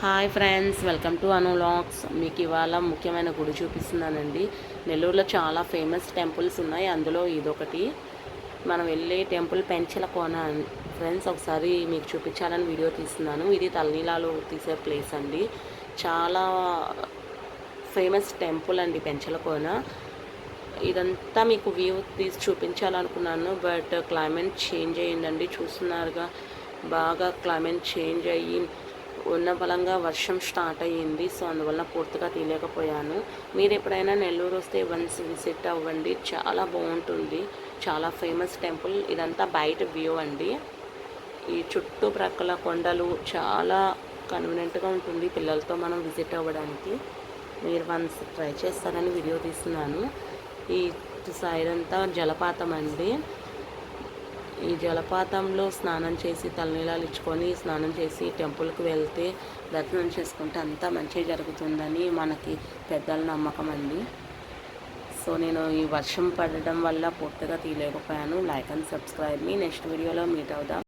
Hi friends welcome to అనులాక్స్ మీకు ఇవాళ ముఖ్యమైన గుడి చూపిస్తున్నానండి. నెల్లూరులో చాలా ఫేమస్ టెంపుల్స్ ఉన్నాయి. అందులో ఇదొకటి. మనం వెళ్ళే టెంపుల్ పెంచల కోన ఫ్రెండ్స్ ఒకసారి మీకు చూపించాలని వీడియో తీస్తున్నాను. ఇది తలనీలాలో తీసే ప్లేస్ అండి. చాలా ఫేమస్ టెంపుల్ అండి పెంచల కోన ఇదంతా మీకు వ్యూ తీసి చూపించాలనుకున్నాను. బట్ క్లైమేట్ చేంజ్ అయ్యిందండి. చూస్తున్నారుగా. బాగా క్లైమేట్ చేంజ్ అయ్యి ఉన్న బలంగా వర్షం స్టార్ట్ అయ్యింది. సో అందువల్ల పూర్తిగా తీయలేకపోయాను. మీరు ఎప్పుడైనా నెల్లూరు వస్తే వన్స్ విజిట్ అవ్వండి. చాలా బాగుంటుంది. చాలా ఫేమస్ టెంపుల్. ఇదంతా బయట వ్యూ అండి. ఈ చుట్టుప్రక్కల కొండలు చాలా కన్వీనెంట్గా ఉంటుంది పిల్లలతో మనం విజిట్ అవ్వడానికి. మీరు వన్స్ ట్రై చేస్తారని వీడియో తీస్తున్నాను. ఈ సైడ్ అంతా జలపాతం అండి. ఈ జలపాతంలో స్నానం చేసి తలనీలాలు ఇచ్చుకొని స్నానం చేసి టెంపుల్కి వెళ్తే దర్శనం చేసుకుంటే అంతా మంచిగా జరుగుతుందని మనకి పెద్దల నమ్మకం అండి. సో నేను ఈ వర్షం పడడం వల్ల పూర్తిగా తీయలేకపోయాను. లైక్ అండ్ సబ్స్క్రైబ్ మీ నెక్స్ట్ వీడియోలో మీట్ అవుదాం.